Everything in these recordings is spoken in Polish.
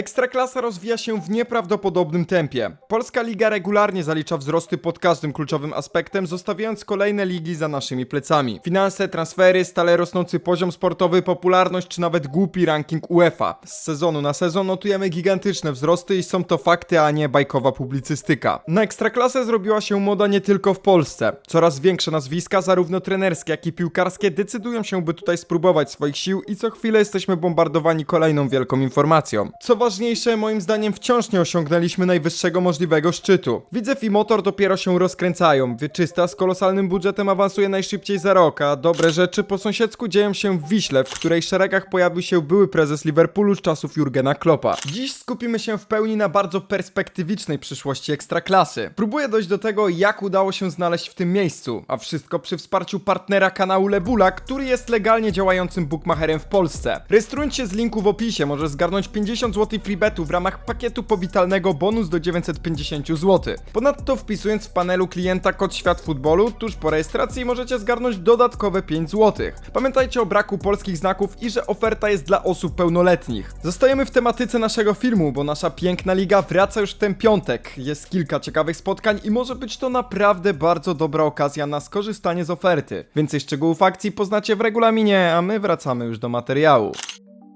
Ekstraklasa rozwija się w nieprawdopodobnym tempie. Polska liga regularnie zalicza wzrosty pod każdym kluczowym aspektem, zostawiając kolejne ligi za naszymi plecami. Finanse, transfery, stale rosnący poziom sportowy, popularność czy nawet głupi ranking UEFA. Z sezonu na sezon notujemy gigantyczne wzrosty i są to fakty, a nie bajkowa publicystyka. Na Ekstraklasę zrobiła się moda nie tylko w Polsce. Coraz większe nazwiska, zarówno trenerskie, jak i piłkarskie, decydują się, by tutaj spróbować swoich sił i co chwilę jesteśmy bombardowani kolejną wielką informacją. Co ważniejsze, moim zdaniem wciąż nie osiągnęliśmy najwyższego możliwego szczytu. Widzew i motor dopiero się rozkręcają. Wieczysta z kolosalnym budżetem awansuje najszybciej za rok, a dobre rzeczy po sąsiedzku dzieją się w Wiśle, w której szeregach pojawił się były prezes Liverpoolu z czasów Jurgena Kloppa. Dziś skupimy się w pełni na bardzo perspektywicznej przyszłości ekstraklasy. Próbuję dojść do tego, jak udało się znaleźć w tym miejscu, a wszystko przy wsparciu partnera kanału Lebula, który jest legalnie działającym bookmacherem w Polsce. Rejestrujcie z linku w opisie, możesz zgarnąć 50 zł freebetu w ramach pakietu powitalnego bonus do 950 zł. Ponadto wpisując w panelu klienta kod Świat Futbolu, tuż po rejestracji możecie zgarnąć dodatkowe 5 zł. Pamiętajcie o braku polskich znaków i że oferta jest dla osób pełnoletnich. Zostajemy w tematyce naszego filmu, bo nasza piękna liga wraca już w ten piątek. Jest kilka ciekawych spotkań i może być to naprawdę bardzo dobra okazja na skorzystanie z oferty. Więcej szczegółów akcji poznacie w regulaminie, a my wracamy już do materiału.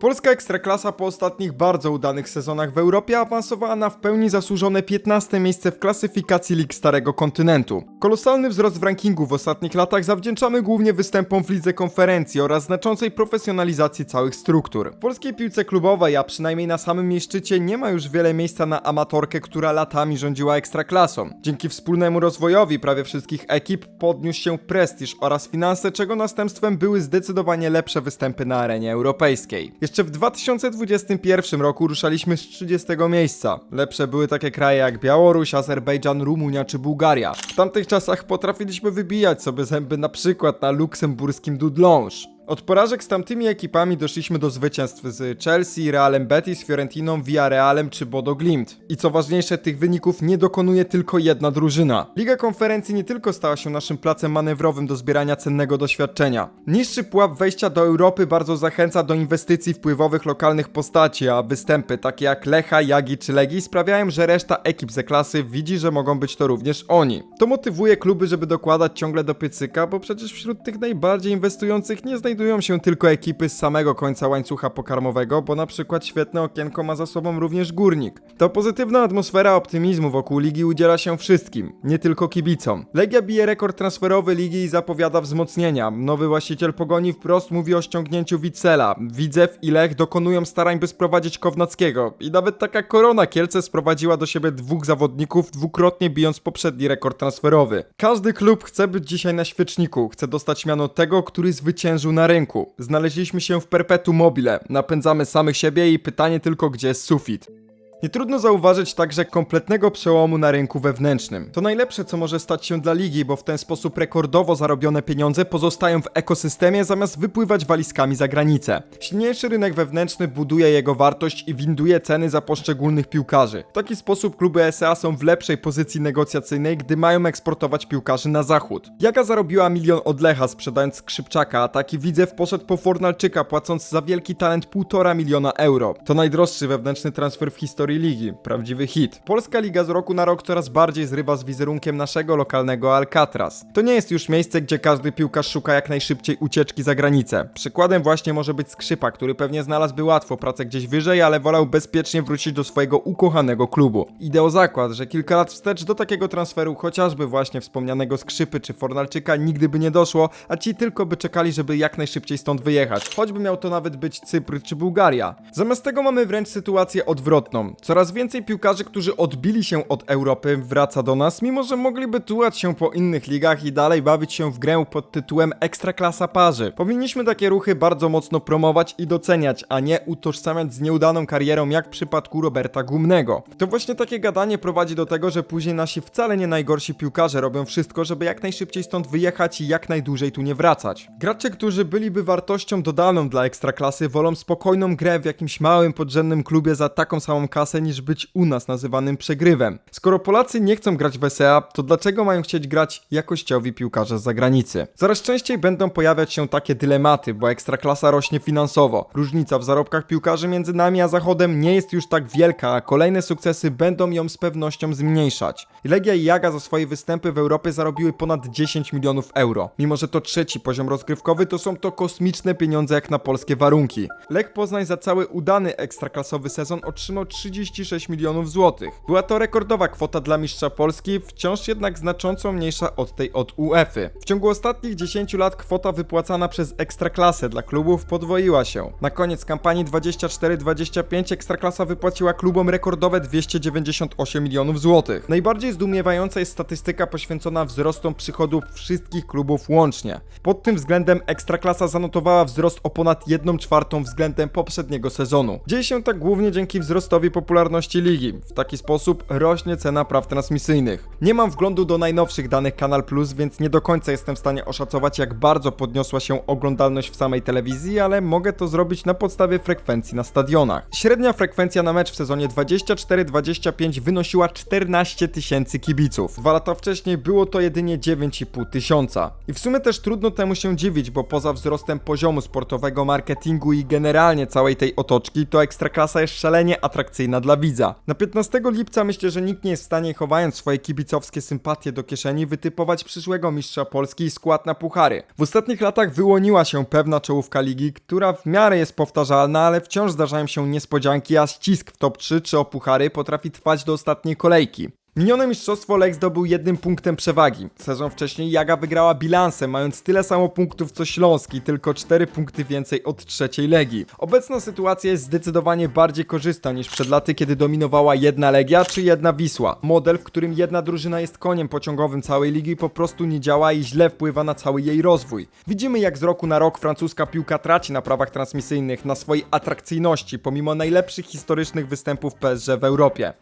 Polska Ekstraklasa po ostatnich bardzo udanych sezonach w Europie awansowała na w pełni zasłużone 15 miejsce w klasyfikacji lig Starego Kontynentu. Kolosalny wzrost w rankingu w ostatnich latach zawdzięczamy głównie występom w lidze konferencji oraz znaczącej profesjonalizacji całych struktur. W polskiej piłce klubowej, a przynajmniej na samym jej szczycie, nie ma już wiele miejsca na amatorkę, która latami rządziła Ekstraklasą. Dzięki wspólnemu rozwojowi prawie wszystkich ekip podniósł się prestiż oraz finanse, czego następstwem były zdecydowanie lepsze występy na arenie europejskiej. Jeszcze w 2021 roku ruszaliśmy z 30 miejsca. Lepsze były takie kraje jak Białoruś, Azerbejdżan, Rumunia czy Bułgaria. W tamtych czasach potrafiliśmy wybijać sobie zęby na przykład na luksemburskim Dudlonge. Od porażek z tamtymi ekipami doszliśmy do zwycięstw z Chelsea, Realem Betis, Fiorentiną, Villarrealem czy Bodo Glimt. I co ważniejsze, tych wyników nie dokonuje tylko jedna drużyna. Liga Konferencji nie tylko stała się naszym placem manewrowym do zbierania cennego doświadczenia. Niższy pułap wejścia do Europy bardzo zachęca do inwestycji wpływowych lokalnych postaci, a występy takie jak Lecha, Jagi czy Legii sprawiają, że reszta ekip ze klasy widzi, że mogą być to również oni. To motywuje kluby, żeby dokładać ciągle do piecyka, bo przecież wśród tych najbardziej inwestujących nie znajdują się tylko ekipy z samego końca łańcucha pokarmowego, bo na przykład świetne okienko ma za sobą również Górnik. To pozytywna atmosfera optymizmu wokół ligi udziela się wszystkim, nie tylko kibicom. Legia bije rekord transferowy ligi i zapowiada wzmocnienia. Nowy właściciel Pogoni wprost mówi o ściągnięciu Wicela. Widzew i Lech dokonują starań, by sprowadzić Kownackiego. I nawet taka Korona Kielce sprowadziła do siebie dwóch zawodników, dwukrotnie bijąc poprzedni rekord transferowy. Każdy klub chce być dzisiaj na świeczniku, chce dostać miano tego, który zwyciężył na rynku. Znaleźliśmy się w perpetuum mobile, napędzamy samych siebie i pytanie tylko, gdzie jest sufit. Nie trudno zauważyć także kompletnego przełomu na rynku wewnętrznym. To najlepsze, co może stać się dla ligi, bo w ten sposób rekordowo zarobione pieniądze pozostają w ekosystemie zamiast wypływać walizkami za granicę. Silniejszy rynek wewnętrzny buduje jego wartość i winduje ceny za poszczególnych piłkarzy. W taki sposób kluby SA są w lepszej pozycji negocjacyjnej, gdy mają eksportować piłkarzy na zachód. Jaka zarobiła milion od Lecha sprzedając Skrzypczaka, a taki Widzew poszedł po Fornalczyka płacąc za wielki talent 1,5 miliona euro. To najdroższy wewnętrzny transfer w historii ligi, prawdziwy hit. Polska liga z roku na rok coraz bardziej zrywa z wizerunkiem naszego lokalnego Alcatraz. To nie jest już miejsce, gdzie każdy piłkarz szuka jak najszybciej ucieczki za granicę. Przykładem właśnie może być Skrzypa, który pewnie znalazłby łatwo pracę gdzieś wyżej, ale wolał bezpiecznie wrócić do swojego ukochanego klubu. Idę o zakład, że kilka lat wstecz do takiego transferu chociażby właśnie wspomnianego Skrzypy czy Fornalczyka nigdy by nie doszło, a ci tylko by czekali, żeby jak najszybciej stąd wyjechać. Choćby miał to nawet być Cypr czy Bułgaria. Zamiast tego mamy wręcz sytuację odwrotną. Coraz więcej piłkarzy, którzy odbili się od Europy, wraca do nas, mimo że mogliby tułać się po innych ligach i dalej bawić się w grę pod tytułem Ekstraklasa Parzy. Powinniśmy takie ruchy bardzo mocno promować i doceniać, a nie utożsamiać z nieudaną karierą, jak w przypadku Roberta Gumnego. To właśnie takie gadanie prowadzi do tego, że później nasi wcale nie najgorsi piłkarze robią wszystko, żeby jak najszybciej stąd wyjechać i jak najdłużej tu nie wracać. Gracze, którzy byliby wartością dodaną dla Ekstraklasy, wolą spokojną grę w jakimś małym, podrzędnym klubie za taką samą kasę, niż być u nas nazywanym przegrywem. Skoro Polacy nie chcą grać w SEA, to dlaczego mają chcieć grać jakościowi piłkarze z zagranicy? Coraz częściej będą pojawiać się takie dylematy, bo ekstraklasa rośnie finansowo. Różnica w zarobkach piłkarzy między nami a Zachodem nie jest już tak wielka, a kolejne sukcesy będą ją z pewnością zmniejszać. Legia i Jaga za swoje występy w Europie zarobiły ponad 10 milionów euro. Mimo, że to trzeci poziom rozgrywkowy, to są to kosmiczne pieniądze jak na polskie warunki. Lech Poznań za cały udany ekstraklasowy sezon otrzymał 36 milionów złotych. Była to rekordowa kwota dla mistrza Polski, wciąż jednak znacząco mniejsza od tej od UEFA. W ciągu ostatnich 10 lat kwota wypłacana przez ekstraklasę dla klubów podwoiła się. Na koniec kampanii 24-25 ekstraklasa wypłaciła klubom rekordowe 298 milionów złotych. Najbardziej zdumiewająca jest statystyka poświęcona wzrostom przychodów wszystkich klubów łącznie. Pod tym względem ekstraklasa zanotowała wzrost o ponad 1 czwartą względem poprzedniego sezonu. Dzieje się tak głównie dzięki wzrostowi popularności ligi. W taki sposób rośnie cena praw transmisyjnych. Nie mam wglądu do najnowszych danych Kanal Plus, więc nie do końca jestem w stanie oszacować jak bardzo podniosła się oglądalność w samej telewizji, ale mogę to zrobić na podstawie frekwencji na stadionach. Średnia frekwencja na mecz w sezonie 24-25 wynosiła 14 tysięcy kibiców. Dwa lata wcześniej było to jedynie 9,5 tysiąca. I w sumie też trudno temu się dziwić, bo poza wzrostem poziomu sportowego, marketingu i generalnie całej tej otoczki, to Ekstraklasa jest szalenie atrakcyjna dla widza. Na 15 lipca myślę, że nikt nie jest w stanie, chowając swoje kibicowskie sympatie do kieszeni, wytypować przyszłego mistrza Polski i skład na puchary. W ostatnich latach wyłoniła się pewna czołówka ligi, która w miarę jest powtarzalna, ale wciąż zdarzają się niespodzianki, a ścisk w top 3 czy o puchary potrafi trwać do ostatniej kolejki. Minione mistrzostwo Lech zdobył jednym punktem przewagi. Sezon wcześniej Jaga wygrała bilansem, mając tyle samo punktów co Śląski, tylko 4 punkty więcej od trzeciej Legii. Obecna sytuacja jest zdecydowanie bardziej korzystna niż przed laty, kiedy dominowała jedna Legia czy jedna Wisła. Model, w którym jedna drużyna jest koniem pociągowym całej ligi po prostu nie działa i źle wpływa na cały jej rozwój. Widzimy jak z roku na rok francuska piłka traci na prawach transmisyjnych, na swojej atrakcyjności, pomimo najlepszych historycznych występów PSG w Europie.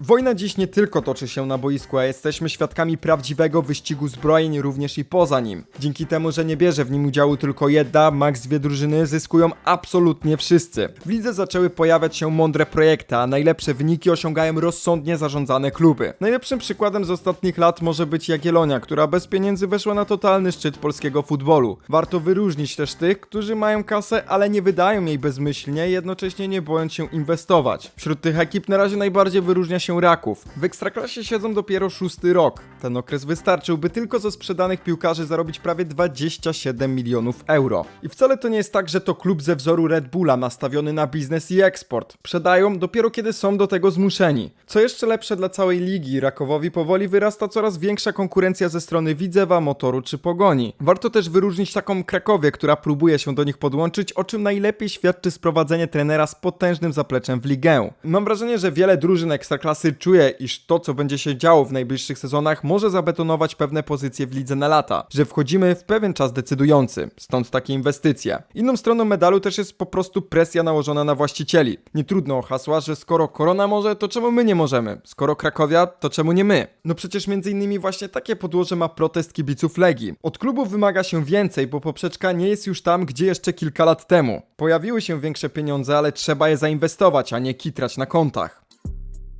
Wojna dziś nie tylko toczy się na boisku, a jesteśmy świadkami prawdziwego wyścigu zbrojeń również i poza nim. Dzięki temu, że nie bierze w nim udziału tylko jedna, max dwie drużyny, zyskują absolutnie wszyscy. W lidze zaczęły pojawiać się mądre projekty, a najlepsze wyniki osiągają rozsądnie zarządzane kluby. Najlepszym przykładem z ostatnich lat może być Jagiellonia, która bez pieniędzy weszła na totalny szczyt polskiego futbolu. Warto wyróżnić też tych, którzy mają kasę, ale nie wydają jej bezmyślnie, jednocześnie nie bojąc się inwestować. Wśród tych ekip na razie najbardziej wyróżnia się Raków. W Ekstraklasie siedzą dopiero szósty rok. Ten okres wystarczył, by tylko ze sprzedanych piłkarzy zarobić prawie 27 milionów euro. I wcale to nie jest tak, że to klub ze wzoru Red Bulla nastawiony na biznes i eksport. Sprzedają dopiero kiedy są do tego zmuszeni. Co jeszcze lepsze dla całej ligi, Rakowowi powoli wyrasta coraz większa konkurencja ze strony Widzewa, Motoru czy Pogoni. Warto też wyróżnić taką Krakowię, która próbuje się do nich podłączyć, o czym najlepiej świadczy sprowadzenie trenera z potężnym zapleczem w ligę. Mam wrażenie, że wiele drużyn Ekstraklasy czuje, iż to, co będzie się działo w najbliższych sezonach, może zabetonować pewne pozycje w lidze na lata, że wchodzimy w pewien czas decydujący, stąd takie inwestycje. Inną stroną medalu też jest po prostu presja nałożona na właścicieli. Nie trudno o hasła, że skoro korona może, to czemu my nie możemy? Skoro Krakowia, to czemu nie my? No przecież między innymi właśnie takie podłoże ma protest kibiców Legii. Od klubów wymaga się więcej, bo poprzeczka nie jest już tam, gdzie jeszcze kilka lat temu. Pojawiły się większe pieniądze, ale trzeba je zainwestować, a nie kitrać na kontach.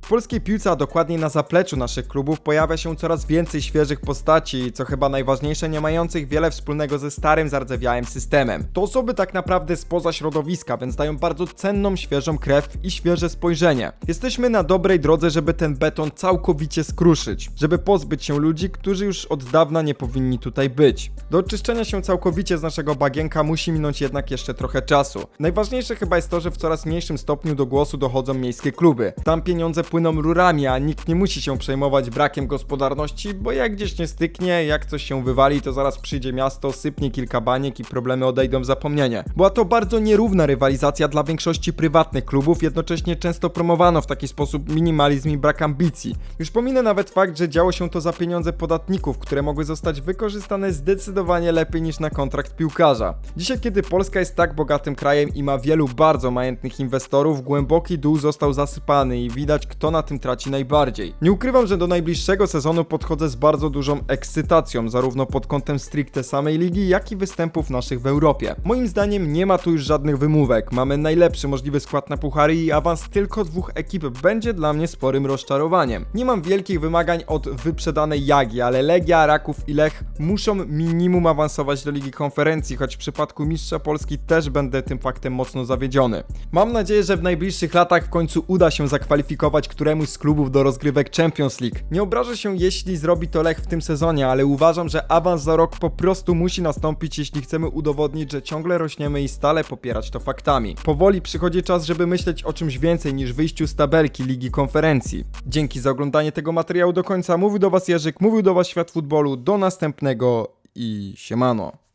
W polskiej piłce, a dokładniej na zapleczu naszych klubów, pojawia się coraz więcej świeżych postaci co chyba najważniejsze, nie mających wiele wspólnego ze starym, zardzewiałym systemem. To osoby tak naprawdę spoza środowiska, więc dają bardzo cenną, świeżą krew i świeże spojrzenie. Jesteśmy na dobrej drodze, żeby ten beton całkowicie skruszyć, żeby pozbyć się ludzi, którzy już od dawna nie powinni tutaj być. Do oczyszczenia się całkowicie z naszego bagienka musi minąć jednak jeszcze trochę czasu. Najważniejsze chyba jest to, że w coraz mniejszym stopniu do głosu dochodzą miejskie kluby. Tam pieniądze płyną rurami, a nikt nie musi się przejmować brakiem gospodarności, bo jak gdzieś nie styknie, jak coś się wywali, to zaraz przyjdzie miasto, sypnie kilka baniek i problemy odejdą w zapomnienie. Była to bardzo nierówna rywalizacja dla większości prywatnych klubów, jednocześnie często promowano w taki sposób minimalizm i brak ambicji. Już pominę nawet fakt, że działo się to za pieniądze podatników, które mogły zostać wykorzystane zdecydowanie lepiej niż na kontrakt piłkarza. Dzisiaj, kiedy Polska jest tak bogatym krajem i ma wielu bardzo majętnych inwestorów, głęboki dół został zasypany i widać kto kto na tym traci najbardziej. Nie ukrywam, że do najbliższego sezonu podchodzę z bardzo dużą ekscytacją, zarówno pod kątem stricte samej ligi, jak i występów naszych w Europie. Moim zdaniem nie ma tu już żadnych wymówek. Mamy najlepszy możliwy skład na puchary i awans tylko dwóch ekip będzie dla mnie sporym rozczarowaniem. Nie mam wielkich wymagań od wyprzedanej Jagi, ale Legia, Raków i Lech muszą minimum awansować do Ligi Konferencji, choć w przypadku Mistrza Polski też będę tym faktem mocno zawiedziony. Mam nadzieję, że w najbliższych latach w końcu uda się zakwalifikować któremuś z klubów do rozgrywek Champions League. Nie obrażę się, jeśli zrobi to Lech w tym sezonie, ale uważam, że awans za rok po prostu musi nastąpić, jeśli chcemy udowodnić, że ciągle rośniemy i stale popierać to faktami. Powoli przychodzi czas, żeby myśleć o czymś więcej niż wyjściu z tabelki Ligi Konferencji. Dzięki za oglądanie tego materiału do końca. Mówił do Was Jerzyk, mówił do Was Świat Futbolu. Do następnego i siemano.